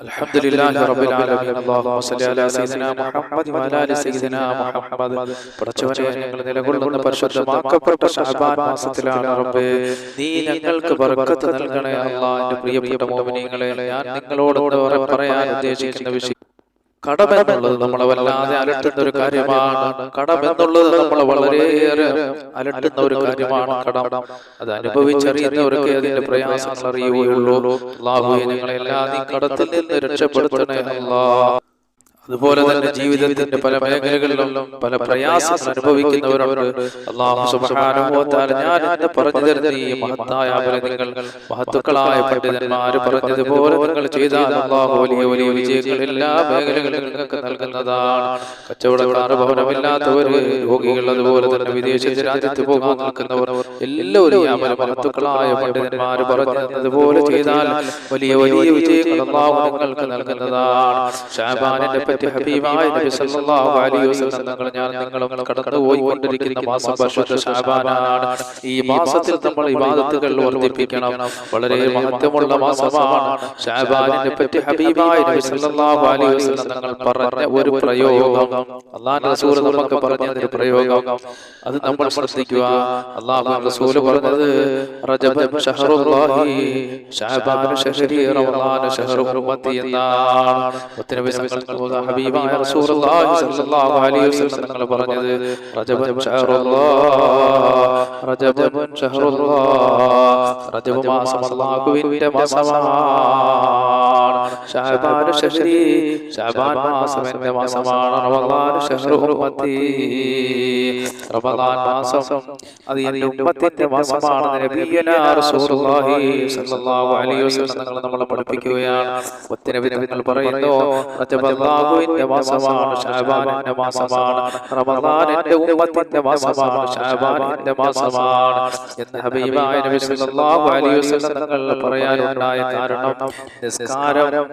الحمد لله رب العالمين اللهم صل على سيدنا محمد وعلى ال سيدنا محمد പടച്ചവനെ ഞങ്ങൾ നിലകൊള്ളുന്ന പരിശുദ്ധമാക്കപ്പെട്ട ഷഅബാൻ മാസത്തിലാണ് റബ്ബേ നീ ഞങ്ങൾക്ക് ബർക്കത്ത് നൽകണേ അല്ലാഹ് എൻ്റെ പ്രിയപ്പെട്ട മോമിനികളെ ഞാൻ നിങ്ങളോട് പറയാൻ ഉദ്ദേശിക്കുന്ന വിഷയം കടമെന്നുള്ളത് നമ്മളെ വല്ലാതെ അലട്ടുന്ന ഒരു കാര്യമാണ്. കടമെന്നുള്ളത് നമ്മളെ വളരെയേറെ അലട്ടുന്ന ഒരു കാര്യമാണ് കടം. അത് അനുഭവിച്ചറിയുന്നവർക്ക് അതിന്റെ പ്രയാസങ്ങൾ അറിയുകയുള്ളൂ. അള്ളാഹുവെ ഞങ്ങളെല്ലാം നീ കടത്തിൽ നിന്ന് രക്ഷപ്പെടുത്തണേ അല്ലാ അതുപോലെ തന്നെ ജീവിതത്തിന്റെ പല മേഖലകളിലും പല പ്രയാസം അനുഭവിക്കുന്നവരുണ്ട്. അള്ളാഹു സുബ്ഹാനഹു വ തആല ഞാൻ എന്നെ പറഞ്ഞു തരുന്ന ഈ മഹത്തായ അപരങ്ങൾ മഹത്തുക്കളായ പണ്ഡിതന്മാർ പറഞ്ഞതുപോലെ നിങ്ങൾ ചെയ്താൽ അള്ളാഹു വലിയ വലിയ വിജയങ്ങൾ എല്ലാ മേഖലകളിലും നിങ്ങൾക്ക് നൽകുന്നതാണ്. കച്ചവടക്കാർ ഭവനമില്ലാത്തവർ രോഗികൾ അതുപോലെ തന്നെ വിദേശ രാജ്യത്ത് പോകാൻ നിൽക്കുന്നവർ എല്ലാവരും ഈ അമല മഹത്തുക്കളായ പണ്ഡിതന്മാർ പറഞ്ഞു തന്നതുപോലെ ചെയ്താൽ വലിയ വലിയ വിജയങ്ങൾ അള്ളാഹു നിങ്ങൾക്ക് നൽകുന്നതാണ്. ഷാബാനിന്റെ പറ്റി ഹബീബായ നബി സല്ലല്ലാഹു അലൈഹി വസല്ലം തങ്ങൾ ഞാൻ നിങ്ങളും കടന്നു പോയിക്കൊണ്ടിരിക്കുന്ന മാസം പരിശുദ്ധ ശഅബാനാണ് ഈ മാസത്തിൽ നമ്മൾ ഇബാദത്തുകൾ വർദ്ധിപ്പിക്കണം. വളരെ മഹത്വമുള്ള മാസമാണ് ശഅബാനിനെ പറ്റി ഹബീബായ നബി സല്ലല്ലാഹു അലൈഹി വസല്ലം തങ്ങൾ പറഞ്ഞ ഒരു പ്രയോഗം. അല്ലാഹു റസൂൽ നമുക്ക് പറഞ്ഞ ഒരു പ്രയോഗം. അത് നമ്മൾ ശ്രദ്ധിക്കുക. അല്ലാഹു റസൂൽ പറഞ്ഞത് റജബൻ ഷഹറുല്ലാഹി ഷാബാൻ ഷഹരി റമളാൻ ഷഹറു ഉമ്മത്തി എന്നാണ്. മുത്തനബി സല്ലല്ലാഹു ഹബീബായ റസൂലുള്ളാഹി സ്വല്ലല്ലാഹു അലൈഹി വസല്ലം തങ്ങൾ പറഞ്ഞത് റജബൻ ഷഹറുല്ലാഹ് റജബൻ ഷഹറുല്ലാഹ് റജബ് മാസം അല്ലാഹുവിന്റെ മാസമാണ് ശഅബാൻ ഷഹരി ശഅബാൻ മാസം എന്റെ മാസമാണ് റമളാൻ ഷഹറു ഉമ്മത്തി റമളാൻ മാസം അത് എന്റെ ഉമ്മത്തിന്റെ മാസമാണ് നബിയനാ റസൂലുള്ളാഹി സ്വല്ലല്ലാഹു അലൈഹി വസല്ലം തങ്ങൾ നമ്മളെ പഠിപ്പിക്കുകയാണ്. തങ്ങൾ പറയുന്നു റജബ് അല്ലാഹുവിന്റെ മാസമാണ് ഷഅബാനിന്റെ മാസമാണ് റമദാനിന്റെ ഉമ്മത്തിന്റെ മാസമാണ് ഷഅബാനിന്റെ മാസമാണ് എന്ന് ഹബീബായ നബി സല്ലല്ലാഹു അലൈഹി വസല്ലം തങ്ങൾ പറയാനുണ്ടായ കാരണം നിസ്കാരം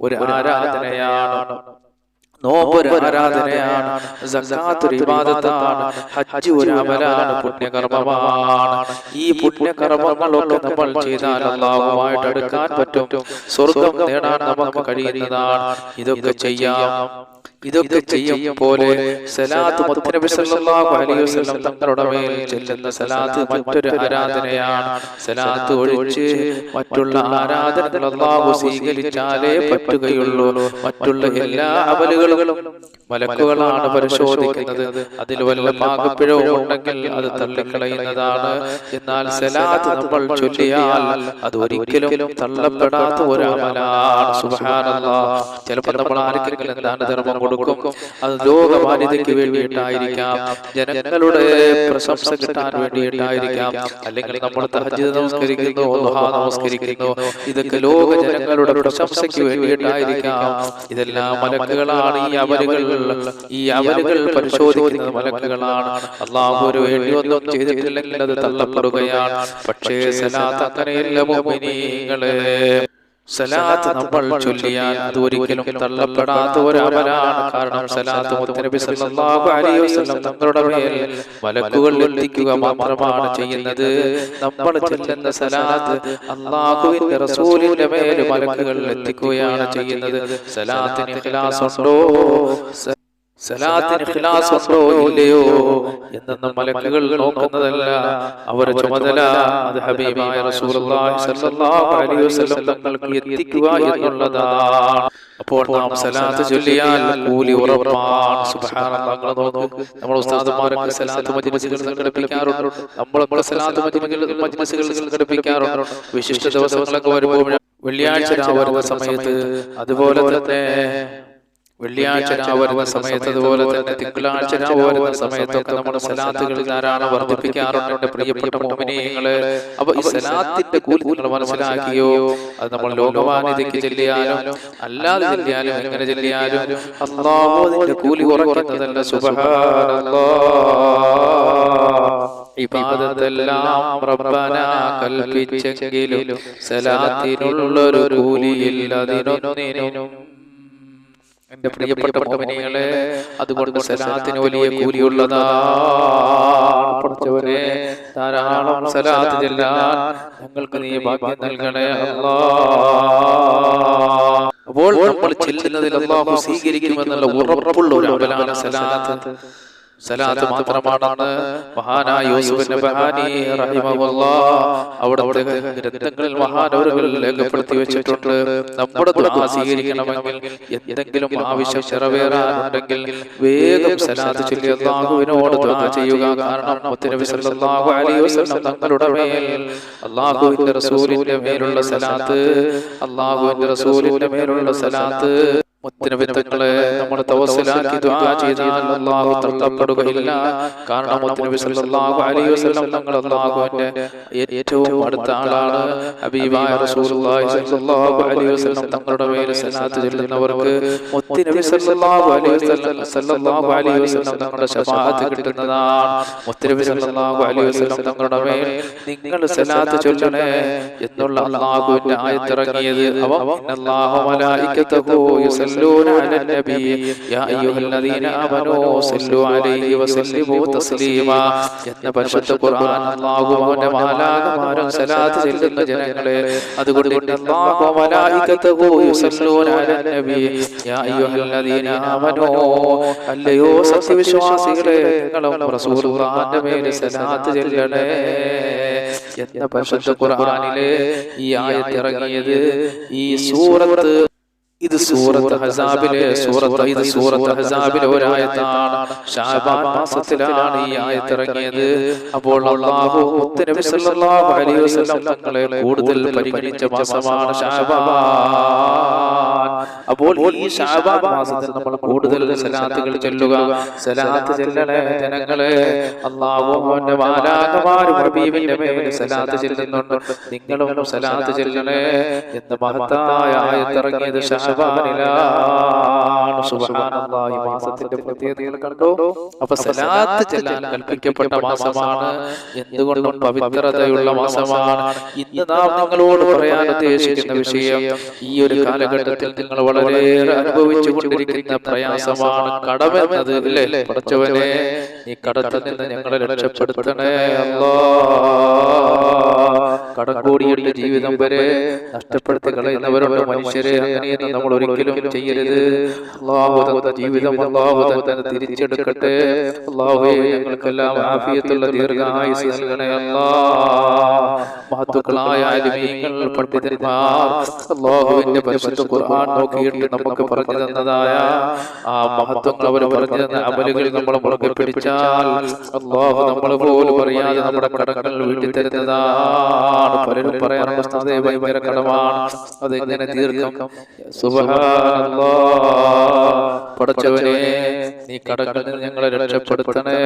ഒരു ആരാധനയാണ്. നോമ്പ് ആരാധനയാണ്. സക്കാത്ത് ഒരു ഇബാദത്താണ്. ഹജ്ജ് ഒരു അമലാണ്. പുണ്യകർമ്മമാണ്. ഈ പുണ്യകർമ്മങ്ങളൊക്കെ നമ്മൾ ചെയ്താൽ അള്ളാഹുമായിട്ട് അടുക്കാൻ പറ്റും. സ്വർഗം നേടാൻ നമുക്ക് കഴിയുന്നതാണ്. ഇതൊക്കെ ചെയ്യാം. ഇതൊക്കെ ചെയ്യും പോലെ സലാത്ത് മുത്തനബി സല്ലല്ലാഹു അലൈഹി വസല്ലം തങ്ങളുടെ മേൽ ചെല്ലുന്ന സലാത്ത് മറ്റൊരു ആരാധനയാണ്. സലാത്ത് ഒഴിച്ച് മറ്റുള്ള ആരാധനകൾ അല്ലാഹു സ്വീകരിച്ചാലേ പറ്റുകയുള്ളൂ. മറ്റുള്ള എല്ലാ അമലുകളും മലക്കുകളാണ് പരിശോധിക്കുന്നത്. അതിൽ വല്ല പാകപ്പിഴവും ഉണ്ടെങ്കിൽ അത് തള്ളിക്കളയുന്നതാണ്. എന്നാൽ സലാത്ത് നമ്മൾ ചൊല്ലിയാൽ അത് ഒരിക്കലും തള്ളപ്പെടാത്ത ഒരു അമലാണ്. സുബ്ഹാനല്ലാഹ്. ചിലപ്പോൾ നമ്മൾ ആർക്കെങ്കിലും ദാനധർമ്മം കൊടുക്കും. അത് ലോകമാന്യതയ്ക്ക് വേണ്ടിയിട്ടായിരിക്കാം. ജനങ്ങളുടെ പ്രശംസ കിട്ടാൻ വേണ്ടിയിട്ടായിരിക്കാം. അല്ലെങ്കിൽ നമ്മൾ തഹജ്ജുദ് നമസ്കരിക്കുന്നു ദുഹാ നമസ്കരിക്കുന്നു. ഇതൊക്കെ ലോക ജനങ്ങളുടെ പ്രശംസയ്ക്ക് വേണ്ടിയിട്ടായിരിക്കാം. ഇതെല്ലാം മലക്കുകളാണ് ഈ അവലുകൾ. ഈ അവലുകൾ പരിശോധിക്കുന്ന മലക്കുകളാണ്. അള്ളാഹു ഒരു വേണ്ടി ഒന്നും ചെയ്തിട്ടില്ലെങ്കിൽ അത് തള്ളപ്പെടുകയാണ്. പക്ഷേ സലാത്ത് അങ്ങനെയല്ല സലാത്ത് നമ്മൾ ചൊല്ലിയാൽ അത് ഒരിക്കലും തള്ളപ്പെടാത്ത ഒരു അമലാണ്. കാരണം സലാത്ത് മുത്തനബി സല്ലല്ലാഹു അലൈഹി വസല്ലം തങ്ങളുടെ മേൽ മലക്കുകൾ എത്തിക്കുക മാത്രമാണ് ചെയ്യുന്നത്. നമ്മൾ ചൊല്ലുന്ന സലാത്ത് അള്ളാഹുവിന്റെ റസൂലിന്റെ മേൽ മലക്കുകൾ എത്തിക്കുകയാണ് ചെയ്യുന്നത്. സലാത്തിന് ഇഖ്ലാസ് ഉണ്ടോ സലാത്തിന് ഖിലാസ് ഉണ്ടോ ഇല്ലയോ? എന്നൊന്നും മലക്കുകൾ നോക്കുന്നതല്ല. അവരുടെ ചുമതല അത് ഹബീബായ റസൂലുള്ളാഹി സ്വല്ലല്ലാഹു അലൈഹി വസല്ലം തങ്ങൾക്ക് എത്തിക്കുക എന്നുള്ളതാണ്. അപ്പോൾ നാം സലാത്ത് ചൊല്ലിയാൽ കൂലി ഉറപ്പാണ്. സുബ്ഹാനല്ലാഹ് നോക്കൂ. ഉസ്താദുമാരൊക്കെ സലാത്ത് മജ്ലിസുകൾ സംഘടിപ്പിക്കാറുണ്ട് നമ്മൾ നമ്മൾ സലാത്ത് മജ്ലിസുകൾ സംഘടിപ്പിക്കാറുണ്ട് വിശിഷ്ട ദിവസങ്ങളൊക്കെ വരുമ്പോൾ വെള്ളിയാഴ്ച സമയത്ത് അതുപോലെ തന്നെ വെള്ളിയാഴ്ച വരുന്ന സമയത്ത് അതുപോലെ തന്നെ തിങ്കളാഴ്ച വരുന്ന സമയത്തൊക്കെ നമ്മുടെ സലാത്തുകൾ ധാരാളം വർദ്ധിപ്പിക്കാറുണ്ട് എന്റെ പ്രിയപ്പെട്ട മോമിനിയങ്ങൾ അപ്പൊ ഈ സലാത്തിന്റെ കൂലി നിങ്ങൾ മനസ്സിലാക്കിയോ? അത് നമ്മൾ ലോകമാന്യതയ്ക്ക് ചെല്ലിയാലും അല്ലാതെ ചെല്ലിയാലും എങ്ങനെ ചെല്ലിയാലും അള്ളാഹു അതിന്റെ കൂലി കുറയ്ക്കുന്നതല്ല സുബഹാനല്ലാഹ് ഇബാദത്തെല്ലാം റബ്ബന കൽപ്പിച്ചെങ്കിലും സലാത്തിനുള്ളൊരു കൂലിയില്ല അതിനൊന്നിനും എന്റെ പ്രിയപ്പെട്ട മോമിനികളെ അതുകൊണ്ട് സലാത്തിന് വലിയ കൂലിയുള്ളതാണ് പഠിച്ചവരെ ധാരാളം സലാത്ത് ചെല്ലാൻ ഞങ്ങൾക്ക് നീ ഭാഗ്യം നൽകണേ അല്ലാ. അപ്പോൾ അപ്പോൾ നമ്മൾ ചെല്ലുന്നതിൽ അള്ളാഹു സ്വീകരിക്കുമെന്നുള്ള ഉറപ്പുള്ള ഒരു അമലാണ് സലാത്ത്. സലാത്ത് മാത്രമാണെന്ന് മഹാനായ യൂസുഫ് നബഹാനി റഹിമഹുല്ലാഹ് അവിടുത്തെ ഗ്രന്ഥങ്ങളിൽ മഹാനവരുകൾ രേഖപ്പെടുത്തി വെച്ചിട്ടുണ്ട്. നമ്മുടെ ദുആ സ്വീകരിക്കണമെങ്കിൽ എന്തെങ്കിലും ആവശ്യം നിറവേറാനുണ്ടെങ്കിൽ വേഗം സലാത്ത് ചൊല്ലി അള്ളാഹുവിനോട് ദുആ ചെയ്യുക. കാരണം മുത്തനബി സല്ലല്ലാഹു അലൈഹി വസല്ലം തങ്ങളുടെ മേൽ അള്ളാഹുവിന്റെ റസൂലിന്റെ മേലുള്ള സലാത്ത് അള്ളാഹുവിന്റെ റസൂലിന്റെ മേലുള്ള സലാത്ത് മുത്തനബിത്തങ്ങളെ നമ്മൾ ദുആ ചെയ്താൽ അല്ലാഹു തള്ളപ്പെടുകയില്ല കാരണം മുത്തനബി സല്ലല്ലാഹു അലൈഹി വസല്ലം തങ്ങൾ അല്ലാഹുവിന്റെ ഏറ്റവും അടുത്ത ആളാണ് ഹബീബായ റസൂലുള്ളാഹി സല്ലല്ലാഹു അലൈഹി വസല്ലം തങ്ങളുടെ മേൽ സലാത്ത് ചൊല്ലുന്നവർക്ക് മുത്തനബി സല്ലല്ലാഹു അലൈഹി വസല്ലം സല്ലല്ലാഹു അലൈഹി വസല്ലം തങ്ങളുടെ ശഫാഅത്ത് കിട്ടുന്നതാണ്. മുത്തനബി സല്ലല്ലാഹു അലൈഹി വസല്ലം തങ്ങളുടെ മേൽ നിങ്ങൾ സലാത്ത് ചൊല്ലണേ എന്നുള്ള അല്ലാഹുവിന്റെ ആയത്തിറങ്ങിയത് അവ അല്ലാഹു يصلون على النبي يا أيها الذين آمنوا صلوا عليه وسلموا تسليما എന്ന പരിശുദ്ധ ഖുർആൻ അല്ലാഹു അവന്റെ മാലാകമാരും സലാത്ത് ചെല്ലുന്ന ജനങ്ങളെ അതുകൊണ്ട് അല്ലാഹു മലായികതഹു യുസല്ലൂന അലൻ നബി യാ അയ്യുഹല്ലദീന ആമനൂ അല്ലയോ സത്യവിശ്വാസികളെ നിങ്ങളും റസൂലുള്ളാഹിന്റെ മേൽ സലാത്ത് ചെല്ലണേ എന്ന പരിശുദ്ധ ഖുർആനിലെ ഈ ആയത്ത് ഇറങ്ങിയത് ഈ സൂറത്ത് ഇത് സൂറത്ത് ഹസാബിലെ സൂറത്ത് ഇത് സൂറത്ത് ഹസാബിലെ ഒരായത്താണ്. ഷാബാൻ മാസത്തിലാണ് ഈ ആയത്ത് ഇറങ്ങിയത്. അപ്പോൾ അല്ലാഹു നബി സല്ലല്ലാഹു അലൈഹി വസല്ലം തങ്ങളെ കൂടുതൽ പരിഗണിച്ച മാസമാണ് ഷാബാൻ. അപ്പോൾ ഈ ഷാബാൻ മാസത്തിൽ നമ്മൾ കൂടുതൽ സലാത്തുകൾ ചൊല്ലുക. സലാത്ത് ചെല്ലണേ ജനങ്ങളെ. അല്ലാഹു അവന്റെ മാലാകമാരും ഹബീബിന്റെ മേൽ സലാത്ത് ചെല്ലുന്നുണ്ട്. നിങ്ങളും സലാത്ത് ചെല്ലണേ എന്ന് മഹത്തായ ആയത്ത് ആയത്തിറങ്ങിയത് ഷഹബാനിലാണ് സുബ്ഹാനല്ലാഹ് ഈ മാസത്തിന്റെ പ്രത്യേകതകൾ കണ്ടോ? അപ്പൊ സലാത്ത് ചെല്ലാൻ കൽപ്പിക്കപ്പെട്ട മാസമാണ്. എന്തുകൊണ്ടും പവിത്രതയുള്ള മാസമാണ്. ഇന്ന് നാം നിങ്ങളോട് പറയാൻ ഉദ്ദേശിക്കുന്ന വിഷയം ഈ ഒരു കാലഘട്ടത്തിൽ നിങ്ങൾ വളരെയേറെ അനുഭവിച്ചു കൊണ്ടിരിക്കുന്ന പ്രയാസമാണ്. കടമെന്നത് അല്ലേ? പഠിച്ചവനെ ഈ കടത്തിൽ നിന്ന് ഞങ്ങളെ രക്ഷപ്പെടുത്തണേ അല്ലാ. കടം ജീവിതം വരെ നഷ്ടപ്പെടുത്തി കളയുന്നവരുടെ മനുഷ്യരെ. അങ്ങനെയൊന്നും നമ്മൾ ഒരിക്കലും ചെയ്യരുത്. അള്ളാഹു തന്ന ജീവിതം അള്ളാഹു തന്നെ തിരിച്ചെടുക്കട്ടെ. അള്ളാഹുവെ ഞങ്ങൾക്കെല്ലാം ആഫിയത്തുള്ള ദീർഘായുസ് നൽകണേ അല്ലാ. മഹത്തുക്കളായ അലിമീങ്ങൾ പണ്ഡിതന്മാർ അള്ളാഹുവിന്റെ പരിശുദ്ധ ഖുർആൻ നോക്കിയിട്ട് നമുക്ക് പറഞ്ഞു തന്നതായ ആ മഹത്വങ്ങൾ അവർ പറഞ്ഞു തന്ന അമലുകൾ നമ്മൾ മുറുകെ പിടിച്ചാൽ അറിയാതെ നമ്മുടെ പലരും കടമാണ്. പടച്ചവനെ നീ കടങ്ങളിൽ ഞങ്ങളെ രക്ഷപ്പെടുത്തണേ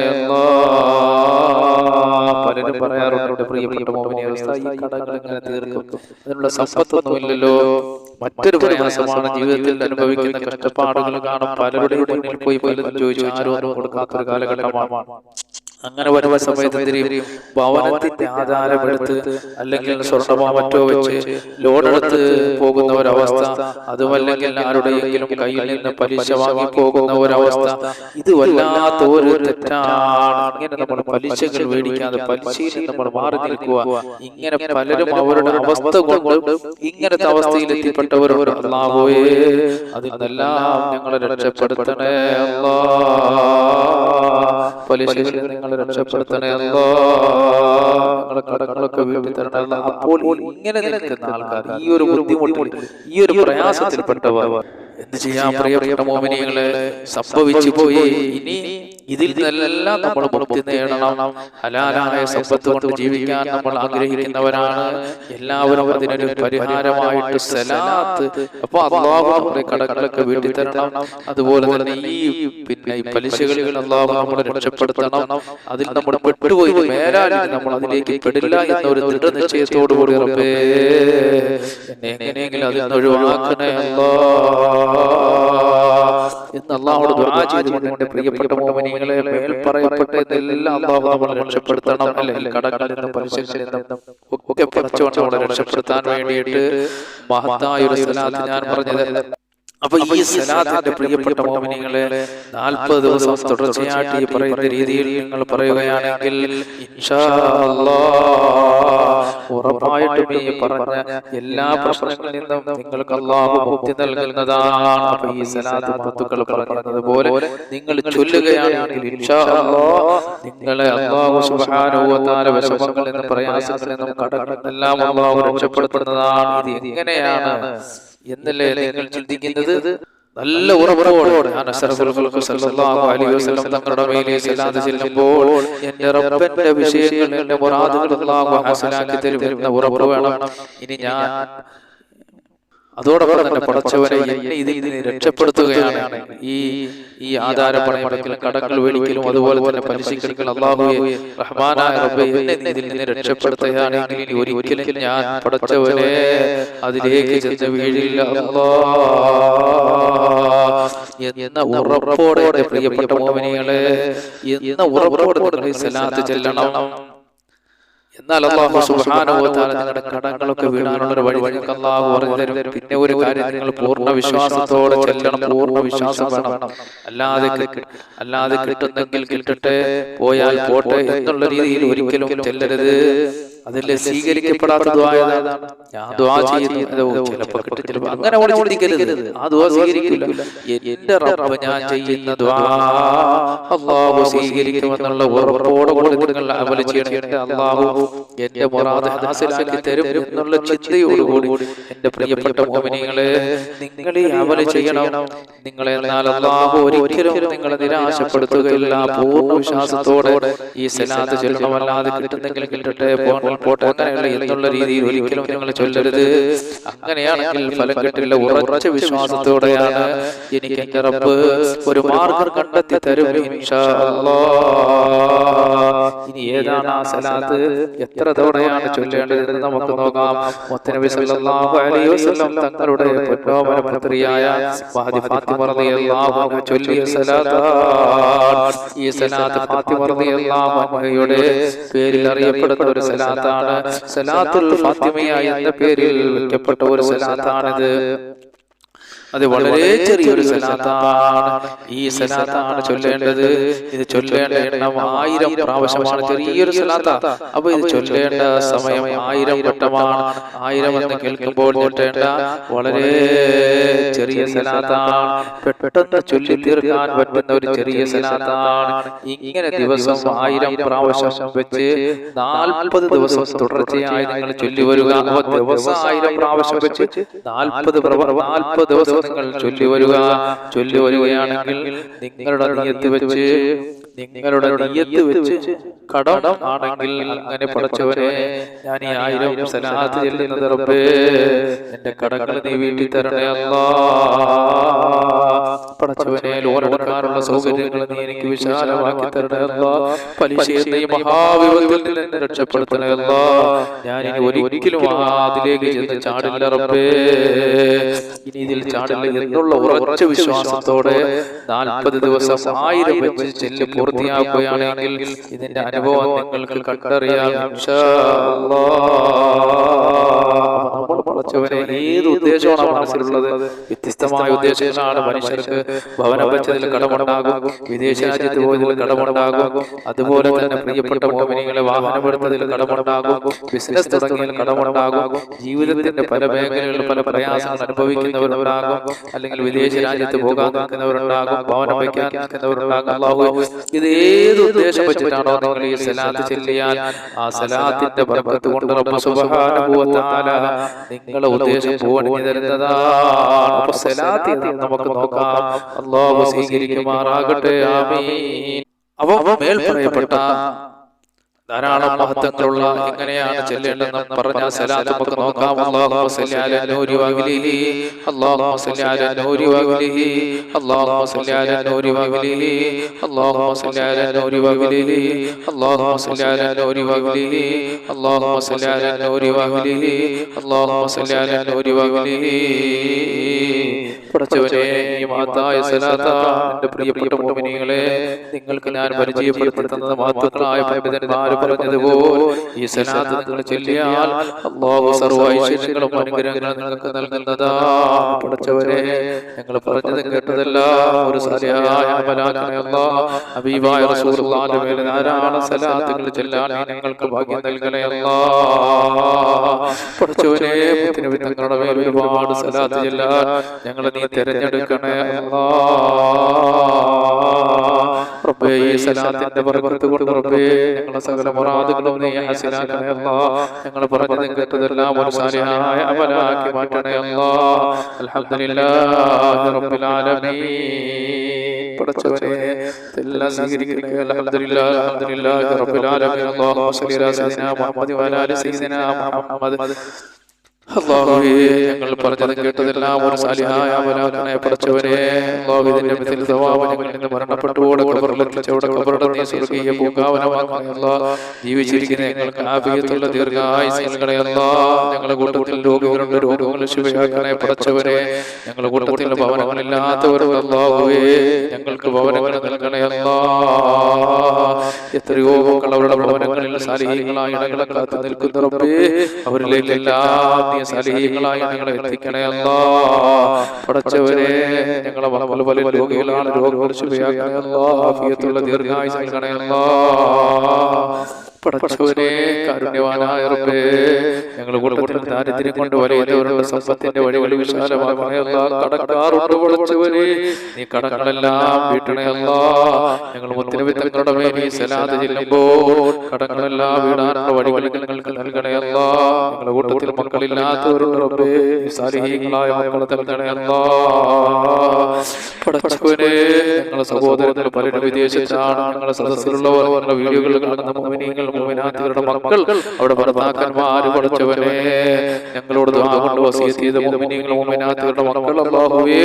പലരും പറയാറുണ്ട് പ്രിയപ്പെട്ട മോഹിനി അവസ്ഥ ഈ കടകൾ എങ്ങനെ തീർക്കും അതിനുള്ള സമ്പത്തൊന്നുമില്ലല്ലോ. മറ്റൊരു പ്രയാസമാണ് ജീവിതത്തിൽ അനുഭവിക്കുന്ന കഷ്ടപ്പാടുകൾ കാണും പലരുടെയും പോയി പോയി പലതും ചോദിച്ചു ആരും ഒരു കൊടുക്കാത്തൊരു കാലഘട്ടമാണ്. അങ്ങനെ വരുന്ന സമയത്ത് തിരിയും ഭവനത്തിന്റെ ആധാരമെടുത്ത് അല്ലെങ്കിൽ സ്വർണമോ മറ്റോ വെച്ച് ലോണെടുത്ത് പോകുന്ന ഒരവസ്ഥ അതുമല്ലെങ്കിൽ ആരുടെയെങ്കിലും കയ്യിൽ നിന്ന് പലിശ വാങ്ങി പോകുന്ന ഒരവസ്ഥ ഇത് വല്ലാത്ത ഒരു തെറ്റാണ്. ഇങ്ങനെ നമ്മൾ പലിശകൾ മേടിക്കാതെ പലിശയിൽ നമ്മൾ മാറി നിൽക്കുക. ഇങ്ങനെ പലരും അവരുടെ അവസ്ഥ കൊണ്ട് ഇങ്ങനത്തെ അവസ്ഥയിൽ എത്തിപ്പെട്ടവർ അതിനെല്ലാം ഞങ്ങളെ രക്ഷപ്പെടുത്തണേ അല്ലാ. നിങ്ങൾ നിന്ന് ഞങ്ങളെ രക്ഷപ്പെടുത്തണേ അല്ലാ. ഞങ്ങളെ കടങ്ങളൊക്കെ വീട്ടിൽ തരണേ അപ്പോൾ ഇങ്ങനെ നിൽക്കുന്ന ആൾക്കാർ ഈ ഒരു ബുദ്ധിമുട്ടിൽ ഈ ഒരു പ്രയാസത്തിൽപ്പെട്ടവർ എന്ത് പ്രിയപ്പെട്ട മോമിനികളെ സംഭവിച്ചു പോയി. ഇനി ഇതിൽ നിന്നെല്ലാം നമ്മൾ മുക്തി നേടണം. ഹലാലായ സമ്പത്ത് കൊണ്ട് ജീവിക്കാൻ നമ്മൾ ആഗ്രഹിക്കുന്നവരാണ്. എല്ലാവരും അതിനൊരു പരിഹാരമായിട്ട് സലാത്ത്. അപ്പൊ അള്ളാഹു നമ്മുടെ കടകളൊക്കെ വീട്ടിൽ തരണം അതുപോലെ തന്നെ ഈ പിന്നെ ഈ പലിശകളിൽ അള്ളാഹു നമ്മളെ രക്ഷപ്പെടുത്തണം. അതിൽ നമ്മൾ പെട്ടുപോയി. മേലാൽ നമ്മൾ അതിലേക്ക് പെടില്ല എന്ന ഒരു ദൃഢനിശ്ചയത്തോടു കൂടി എന്നെ എങ്ങനെയെങ്കിലും അതിൽ നിന്ന് ഒഴിവാക്കണേ അല്ലാ. എന്ന് അള്ളാഹോട് ചെയ്തുകൊണ്ട് പ്രിയപ്പെട്ട മോമിനികളെ മേൽ പറയപ്പെട്ടതെല്ലാം അള്ളാഹു രക്ഷപ്പെടുത്തണം അല്ലെ? കടകളിൽ നിന്നും പലിശകളിൽ നിന്നും ഒക്കെ പറിച്ചുകൊണ്ട് നമ്മളെ രക്ഷപ്പെടുത്താൻ വേണ്ടിയിട്ട് മഹത്തായ ഒരു സ്ഥലത്ത് ഞാൻ പറഞ്ഞത് അപ്പൊ ഈ സലാത്തിന്റെ പ്രിയപ്പെട്ട മോമിനികളെ നാൽപ്പത് ദിവസം തുടർച്ചയായിട്ട് ഈ പറയുന്ന രീതിയിൽ നിങ്ങൾ പറയുകയാണെങ്കിൽ ഉറപ്പായിട്ടും ഈ പറഞ്ഞ എല്ലാ പ്രശ്നങ്ങളിൽ നിന്നും നിങ്ങൾക്ക് അള്ളാഹു മുക്തി നൽകുന്നതാണ്. അപ്പൊ ഈ സലാത്ത് മഹത്തുക്കൾ പറയുന്നത് പോലെ നിങ്ങൾ ചൊല്ലുകയാണെങ്കിൽ നിങ്ങളെ അള്ളാഹു തആല വിഷമങ്ങളിൽ നിന്നും പ്രയാസങ്ങളിൽ നിന്നും കടകളെല്ലാം അള്ളാഹു രക്ഷപ്പെടുത്തുന്നതാണ്. ഇത് എങ്ങനെയാണ് എന്നല്ലേ നിങ്ങൾ ചിന്തിക്കുന്നത്? നല്ല ഉറപ്പോടെ. തങ്ങളുടെ മേലെ ചെല്ലുമ്പോൾ റബ്ബന്റെ വിഷയങ്ങൾ മുറാദുകൾ ഉറപ്പ് വേണം. ഇനി ഞാൻ അതോടൊപ്പം തന്നെ പടച്ചവനെ എന്നെ ഇതിൽ നിന്ന് രക്ഷപ്പെടുത്തുകയാണ്. ഈ ഈ ആധാര പണയടക്കലും കടങ്ങൾ വേടിക്കലും അതുപോലെ തന്നെ പലിശക്കെടുക്കൽ അള്ളാഹുയെ റഹ്മാനായ റബ്ബെ എന്നെ ഇതിൽ നിന്ന് രക്ഷപ്പെടുത്തുകയാണെങ്കിൽ ഒരിക്കലും ഞാൻ പടച്ചവനെ അതിലേക്ക് ചെന്ന് വീഴില്ല. എന്ന ഉറപ്പോടെ പ്രിയപ്പെട്ട മോമിനികളെ എന്ന ഉറപ്പോടെ സലാത്ത് ചെല്ലണം. എന്നാൽ അള്ളാഹു തആല നിങ്ങളുടെ കടങ്ങളൊക്കെ വീടാനുള്ള ഒരു വഴി നിങ്ങൾക്ക് അള്ളാഹു പറഞ്ഞു തരും പിന്നെ ഒരു കാര്യം നിങ്ങൾ പൂർണ വിശ്വാസത്തോടെ ചെല്ലണം പൂർണ വിശ്വാസം വേണം. അല്ലാതെ അല്ലാതെ കിട്ടുന്നെങ്കിൽ കിട്ടട്ടെ പോയാൽ പോട്ടെ എന്നുള്ള രീതിയിൽ ഒരിക്കലും ചെല്ലരുത്. അതിലെ സ്വീകരിക്കപ്പെടാത്ത ഞാൻ ദ്വാ ചിലപ്പോൾ കിട്ടും ചിലപ്പോൾ അങ്ങനെ ആ ദ്വാ സ്വീകരിക്കില്ല. എന്റെ റബ്ബ് ഞാൻ ചെയ്യുന്ന ദ്വാ അള്ളാഹു സ്വീകരിക്കുമെന്നുള്ള ഉറപ്പോടുകൂടി നിങ്ങൾ അമല ചെയ്യണം. അള്ളാഹു എന്റെ മുറാദ് ഹാസിലാക്കി തരും എന്നുള്ള ചിന്തയോടുകൂടി എന്റെ പ്രിയപ്പെട്ട മോമിനികളെ നിങ്ങൾ ഈ അമല ചെയ്യണം. നിങ്ങളെ എന്നാൽ അള്ളാഹു ഒരിക്കലും നിങ്ങളെ നിരാശപ്പെടുത്തുകയില്ല. പൂർണ വിശ്വാസത്തോടെ ഈ സലാത്ത് ചൊല്ലണമല്ലാതെ കിട്ടുന്നെങ്കിൽ കിട്ടട്ടെ. പോകണം പോട്ടെ. അങ്ങനെയുള്ള എന്നുള്ള രീതിയിൽ ഒരിക്കലും നിങ്ങൾ ചൊല്ലരുത്. അങ്ങനെയാണെങ്കിൽ ഫലം കിട്ടില്ല. ഉറച്ച വിശ്വാസത്തോടെയാണ് എനിക്ക് എന്റെ റബ്ബ് ഒരു മാർഗം കണ്ടെത്തി തരും ഇൻഷാ അല്ലാഹ്. ഇനി ഏതാണ് ആ സലാത്ത്? എത്ര തവണയാണ് ചൊല്ലേണ്ടതെന്ന് നമുക്ക് നോക്കാം. മുത്തനബി സല്ലല്ലാഹു അലൈഹി വസല്ലം തങ്ങളുടെ പൊന്നോമന പുത്രിയായ ഫാത്തിമ റളിയല്ലാഹു അൻഹ ചൊല്ലിയ സലാത്താണ് ഈ സലാത്ത് ഫാത്തിമ റളിയല്ലാഹു അൻഹയുടെ പേരിൽ അറിയപ്പെടുന്ന ഒരു സലാത്താണ്. സലാത്തുൽ ഫാത്തിമയ എന്ന പേരിൽ വിളിക്കപ്പെട്ട ഒരു സലാത്താണിത്. അത് വളരെ ചെറിയൊരു സലാത്താണ്. ഈ സലാത്താണ് ചൊല്ലേണ്ടത്. ഇത് ചൊല്ലേണ്ട എണ്ണം ആയിരം പ്രാവശ്യമാണ്. ചെറിയൊരു സലാത്ത അപ്പൊ ഇത് ചൊല്ലേണ്ട സമയം ആയിരം വട്ടമാണ്. ആയിരം എന്ന് കേൾക്കുമ്പോൾ ചൊല്ലേണ്ട വളരെ ചെറിയ സലാത്താണ്. പെട്ടെന്ന് ചൊല്ലി തീർക്കാൻ പറ്റുന്ന ഒരു ചെറിയ സലാത്താണ്. ഇങ്ങനെ ദിവസം ആയിരം പ്രാവശ്യം വെച്ച് നാൽപ്പത് ദിവസം തുടർച്ചയായി നിങ്ങൾ ചൊല്ലി വരിക. ദിവസം ആയിരം പ്രാവശ്യം വെച്ച് നാൽപ്പത് നാൽപ്പത് ദിവസം നിങ്ങൾ ചൊല്ലി വരിക ചൊല്ലി വരികയാണെങ്കിൽ നിങ്ങളുടെ നീയത്ത് വെച്ച് നിങ്ങളുടെ നീയത്ത് വെച്ച് കടം ആണെങ്കിൽ അങ്ങനെ പഠിച്ചവരെ ഞാൻ ഈ ആയിരം സലാത്ത് ചെല്ലുന്നത് റബ്ബേ എന്റെ കടകൾ നീ വീട്ടിൽ തരണേ അല്ലാ. പടച്ചവനെ ലോൺ എടുക്കാനുള്ള സൗകര്യങ്ങൾ നീ എനിക്ക് വിശാലമാക്കി തരണേ അല്ലാ. പലിശ എന്ന ഈ മഹാവിപത്തിൽ എന്നെ രക്ഷപ്പെടുത്തണേ അല്ലാ. ഞാൻ ഇനി ഒരിക്കലും അതിലേക്ക് ചെന്ന് ചാടില്ല റബ്ബേ. ഇനി ഇതിൽ ചാടില്ല എന്നുള്ള ഉറച്ച വിശ്വാസത്തോടെ നാൽപ്പത് ദിവസം ആയിരം വെച്ച് ചെല്ലി പൂർത്തിയാക്കുകയാണെങ്കിൽ ഇതിന്റെ അനുഭവം നിങ്ങൾക്ക് കണ്ടറിയാം. നമ്മൾ പടച്ചവനെ ഏത് ഉദ്ദേശമാണ് മനസ്സിലുള്ളത്? വ്യത്യസ്തമായ ഉദ്ദേശങ്ങളാണ് മനുഷ്യർക്ക് ഭവനം വെച്ചതിൽ കടമുണ്ടാകും വിദേശ രാജ്യത്ത് പോയതിൽ കടമുണ്ടാകും അതുപോലെ തന്നെ പ്രിയപ്പെട്ട മോമിനികളെ വാഹനമെടുത്തതിൽ കടമുണ്ടാകും ബിസിനസ് തുടങ്ങിയതിൽ കടമുണ്ടാകും ജീവിതത്തിന്റെ പല മേഖലകളിൽ പല പ്രയാസങ്ങൾ അനുഭവിക്കുന്നവരുണ്ടാകും അല്ലെങ്കിൽ വിദേശ രാജ്യത്ത് പോകാൻ നിൽക്കുന്നവരുണ്ടാകും ഭവനം വയ്ക്കാൻ നിൽക്കുന്നവരുണ്ടാകും ഇത് ഏത് ഉദ്ദേശം വെച്ചിട്ടാണോ നിങ്ങൾ ഈ സലാത്ത് ചെല്ലിയാൽ ആ സലാത്തിന്റെ ബർക്കത്ത് കൊണ്ട് റബ്ബ് സുബ്ഹാനഹു വ തആല നിങ്ങളെ ഉദ്ദേശം നമുക്ക് നോക്കാം. അള്ളാഹു സ്വീകരിക്കുമാറാകട്ടെ. ആമീൻ. അപ്പൊ മേൽ പറയപ്പെട്ട ധാരാളം മഹത്വങ്ങളുള്ള എങ്ങനെയാണ് ചെല്ലേണ്ടതെന്ന് പറഞ്ഞ സലാത്ത് നമുക്ക് നോക്കാം. അല്ലാഹുമ്മ സല്ലി അലാ നൂരി വഅലിഹി അല്ലാഹുമ്മ സല്ലി അലാ നൂരി വഅലിഹി അല്ലാഹുമ്മ സല്ലി അലാ നൂരി വഅലിഹി അല്ലാഹുമ്മ സല്ലി അലാ നൂരി വഅലിഹി അല്ലാഹുമ്മ സല്ലി അലാ നൂരി വഅലിഹി അല്ലാഹുമ്മ സല്ലി അലാ നൂരി വഅലിഹി അല്ലാഹുമ്മ സല്ലി അലാ നൂരി വഅലിഹി പടച്ചവനെ ഈ മഹത്തായ സലാത്താണ് എന്റെ പ്രിയപ്പെട്ട മോമിനികളെ നിങ്ങൾക്ക് ഞാൻ പരിചയപ്പെടുത്തി തന്നത് മഹത്വങ്ങളായ പണ്ഡിതന്മാര് പറഞ്ഞതുപോലെ ഈ സലാത്ത് നിങ്ങൾ ചൊല്ലിയാൽ അള്ളാഹു സർവ ഐശ്വര്യങ്ങളും അനുഗ്രഹങ്ങളും നിങ്ങൾക്ക് നൽകുന്നതാ. പഠിച്ചവരെ ഞങ്ങൾ പറഞ്ഞത് കേട്ടതെല്ലാം. ഒരു സലയായ അമലാക്കണയല്ല ഹബീബായ റസൂലുള്ളാഹിന്റെ മേലെ ധാരാളം സലാത്തുകൾ ചൊല്ലാൻ നീ ഞങ്ങൾക്ക് ഭാഗ്യം നൽകണയല്ല പഠിച്ചവരെ മേൽ ഒരുപാട് സലാത്ത് ചെല്ലാൻ ഞങ്ങളെ നീ തിരഞ്ഞെടുക്കണേ റബ്ബേ ഈ സലാത്തിന്റെ ബർക്കത്ത് കൊണ്ട് റബ്ബേ ഞങ്ങളെ സകല മുറാദുകളും നീ ഹസനാക്കണേ അല്ലാ. ഞങ്ങൾ പറഞ്ഞതും കേട്ടതെല്ലാം ഒരു സാലിഹായ അമലാക്കി മാറ്റണേ അല്ലാ. അൽഹംദുലില്ലാഹി റബ്ബിൽ ആലമീൻ. പടച്ചവനെ എല്ലാം സ്വീകരിക്കണേ. അൽഹംദുലില്ലാഹി അൽഹംദുലില്ലാഹി റബ്ബിൽ ആലമീൻ. അല്ലാഹു സ്വല്ലി അലാ സയ്യിദിനാ മുഹമ്മദ് വഅലാ ആലി സയ്യിദിനാ മുഹമ്മദ്. ഞങ്ങൾ പറഞ്ഞത് കേട്ടതെല്ലാം ഒരു സാലിഹായ അമലാക്കണേ പഠിച്ചവരെ അള്ളാഹുവിന്റെ മിഥിൽ സവാബ് ഞങ്ങളിൽ നിന്ന് മരണപ്പെട്ടുകൂടെ കബറിലെത്തിച്ചവിടെ കബറുടെ നീ സ്വർഗീയ പൂങ്കാവനമാക്കണേ അല്ലാ ജീവിച്ചിരിക്കുന്ന ഞങ്ങൾക്ക് ആഭിയത്തുള്ള ദീർഘായുസ് നൽകണേ അല്ലാ ഞങ്ങളുടെ കൂട്ടത്തിൽ രോഗികളുണ്ട് രോഗങ്ങൾ ശിവയാക്കണേ പഠിച്ചവരെ ഞങ്ങളുടെ കൂട്ടത്തിൽ ഞങ്ങൾക്ക് ഭവനങ്ങൾ എത്രയോ മക്കൾ അവരുടെ ഭവനങ്ങളിൽ കാത്തു നിൽക്കുന്ന റബ്ബേ അവരിലേക്കെല്ലാം നീ സലീഹങ്ങളായി ഞങ്ങളെ എത്തിക്കണേ അല്ലാ. പടച്ചവരെ ഞങ്ങളെ പല പല രോഗികളാണ്. രോഗങ്ങൾ ശുഭയാക്കണേ അല്ലാ ആഫിയത്തുള്ള ദീർഘായുസ് നൽകണേ അല്ലാ. കാരുണ്യവാനായ റബ്ബേ ഞങ്ങൾ കൂട്ടത്തിൽ ദാരിദ്ര്യം കൊണ്ട് വലയുന്നവരുടെ സമ്പത്തിന്റെ വഴികൾ കടക്കാറുണ്ട് നീ കടങ്ങളെല്ലാം വീട്ടണേ അല്ലാ. ഞങ്ങൾ മുത്തിനബി തങ്ങളുടെ മേൽ ഈ സലാത്ത് ചെല്ലുമ്പോൾ കടങ്ങളെല്ലാം വീടാനുള്ള വഴികൾ ഞങ്ങൾക്ക് നൽകണേ അല്ലാ. ഞങ്ങളുടെ മക്കളില്ലാത്തവരുടെ റബ്ബേ നീ സാലിഹീങ്ങളായ മക്കളെ നൽകണേ അല്ലാ. പടച്ചവനെ ഞങ്ങളുടെ പലരും വിദേശത്താണ്. ഞങ്ങളുടെ സദസ്സിലുള്ളവർ വീഡിയോകൾ കാണുന്ന മോമിനിയങ്ങൾ മോമിനാത്തികളുടെ മക്കൾ അവിടെ ഭർത്താക്കന്മാര് പഠിച്ചവനെ ഞങ്ങളോട് ദുആ കൊണ്ട് വസീയത്ത് ചെയ്ത മോമിനിയങ്ങൾ മോമിനാത്തികളുടെ മക്കൾ അല്ലാഹുവേ.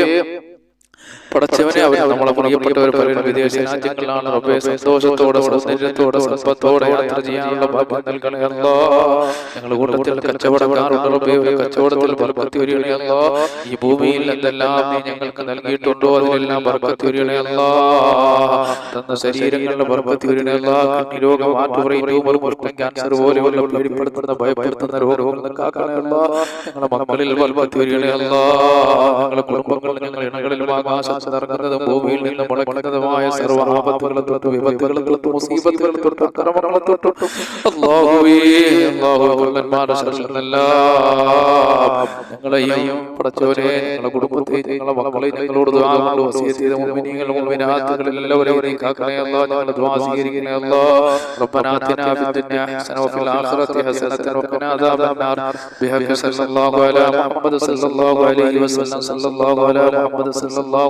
പടച്ചവനെ അവർ നമ്മളെ പ്രിയപ്പെട്ടവർ പലരും വിദേശ രാജ്യങ്ങളിലാണ് റബ്ബേ സന്തോഷത്തോടെ സൗന്ദര്യത്തോടെ സമ്പത്തോടെ യാത്ര ചെയ്യാനുള്ള ഭാഗ്യം നൽകണേ അല്ലാ. ഞങ്ങൾ കൂട്ടത്തിൽ കച്ചവടക്കാരുണ്ട് റബ്ബേ ഒരു കച്ചവടത്തിൽ ബർക്കത്ത് വരികണേ അല്ലാ. ഈ ഭൂമിയിൽ എന്തെല്ലാം നീ ഞങ്ങൾക്ക് നൽകിയിട്ടുണ്ടോ അതിലെല്ലാം ബർക്കത്ത് വരികണേ അല്ലാ. തന്ന ശരീരങ്ങളുടെ ബർക്കത്ത് വരികണേ അല്ലാ. കണ്ണി രോഗം ട്യൂമർ പുറത്തും ക്യാൻസർ പോലെയുള്ള പേടിപ്പെടുത്തുന്ന ഭയപ്പെടുത്തുന്ന രോഗങ്ങൾ കാക്കണേ അല്ലാ. ഞങ്ങളുടെ മക്കളിൽ ബർക്കത്ത് വരികണേ അല്ലാ. ഞങ്ങളുടെ കുടുംബങ്ങളിൽ ഞങ്ങൾ ഇണകളിലും ആകാശം നിറങ്ങുന്നതും ഭൂമിയിൽ നിന്ന് മുളയ്ക്കുന്നതുമായ സർവ്വ ആപത്തുകളെ തൊട്ട് വിപത്തുകളെ തൊട്ട് മുസീബത്തുകളെ തൊട്ട് അക്രമങ്ങളെ തൊട്ട് അല്ലാഹുവേ അല്ലാഹു കൊല്ലന്മാരുടെ ശരണം നിന്നെല്ലാം ഞങ്ങളെയും പടച്ചവരെ ഞങ്ങളുടെ കുടുംബത്തെ ഞങ്ങളുടെ മക്കളെ ഞങ്ങളോട് ദുആ കൊണ്ട് വസിയത്ത് ചെയ്ത മുഅ്മിനീങ്ങൾ മുഅ്മിനാത്തുകൾ എല്ലാവരെയും നീ കാക്കണേ അല്ലാ ഞങ്ങളുടെ ദുആ സ്വീകരിക്കണേ അല്ലാ ربنا آتنا في الدنيا حسنة وفي الآخرة حسنة وقنا عذاب النار بحق صلى الله على محمد صلى الله عليه وسلم صلى الله على محمد صلى الله